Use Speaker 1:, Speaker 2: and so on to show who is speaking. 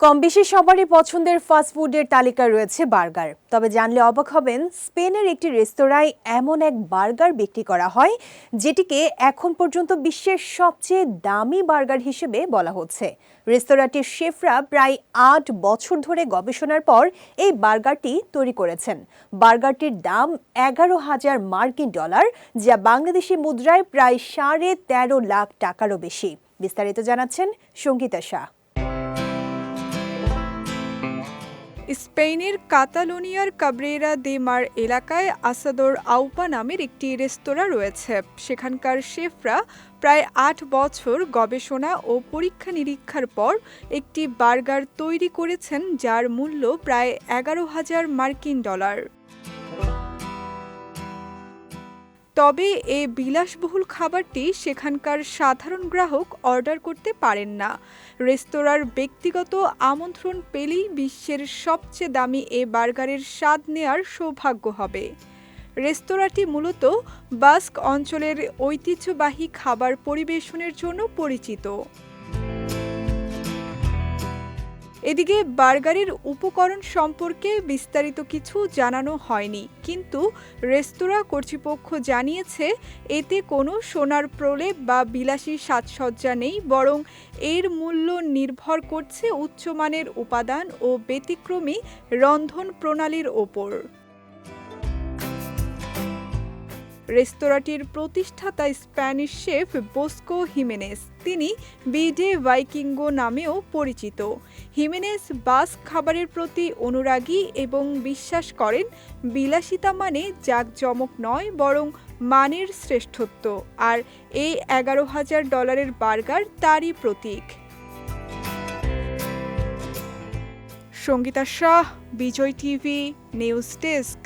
Speaker 1: কম বেশি সবারই পছন্দের ফাস্টফুডের তালিকায় রয়েছে বার্গার। তবে জানলে অবাক হবেন, স্পেনের একটি রেস্তোরাঁয় এমন এক বার্গার বিক্রি করা হয়, যেটিকে এখন পর্যন্ত বিশ্বের সবচেয়ে দামি বার্গার হিসেবে বলা হচ্ছে। রেস্তোরাঁটির শেফরা প্রায় আট বছর ধরে গবেষণার পর এই বার্গারটি তৈরি করেছেন। বার্গারটির দাম এগারো হাজার মার্কিন ডলার, যা বাংলাদেশি মুদ্রায় প্রায় সাড়ে তেরো লাখ টাকারও বেশি। বিস্তারিত জানাচ্ছেন সঙ্গীতা শাহ।
Speaker 2: স্পেনের কাতালোনিয়ার কাবরেরা দে মার এলাকায় আসাদোর আউপা নামের একটি রেস্তোরাঁ রয়েছে। সেখানকার শেফরা প্রায় আট বছর গবেষণা ও পরীক্ষা নিরীক্ষার পর একটি বার্গার তৈরি করেছেন, যার মূল্য প্রায় এগারো হাজার মার্কিন ডলার। তবে এই বিলাসবহুল খাবারটি সেখানকার সাধারণ গ্রাহক অর্ডার করতে পারেন না। রেস্তোরাঁর ব্যক্তিগত আমন্ত্রণ পেলেই বিশ্বের সবচেয়ে দামি এ বার্গারের স্বাদ নেয়ার সৌভাগ্য হবে। রেস্তোরাঁটি মূলত বাস্ক অঞ্চলের ঐতিহ্যবাহী খাবার পরিবেশনের জন্য পরিচিত। এদিকে বার্গারের উপকরণ সম্পর্কে বিস্তারিত কিছু জানানো হয়নি, কিন্তু রেস্তোরাঁ কর্তৃপক্ষ জানিয়েছে এতে কোনো সোনার প্রলেপ বা বিলাসী সাজসজ্জা নেই, বরং এর মূল্য নির্ভর করছে উচ্চমানের উপাদান ও ব্যতিক্রমী রন্ধন প্রণালীর ওপর। রেস্তোরাঁটির প্রতিষ্ঠাতা স্প্যানিশ শেফ বোস্কো হিমেনেস। তিনি বিডে ভাইকিঙ্গো নামেও পরিচিত। হিমেনেস বাস খাবারের প্রতি অনুরাগী এবং বিশ্বাস করেন, বিলাসিতা মানে জাঁকজমক নয় বরং মানের শ্রেষ্ঠত্ব আর এই এগারো হাজার ডলারের বার্গার তারই প্রতীক। Sangeeta Shah, Vijay TV, news desk.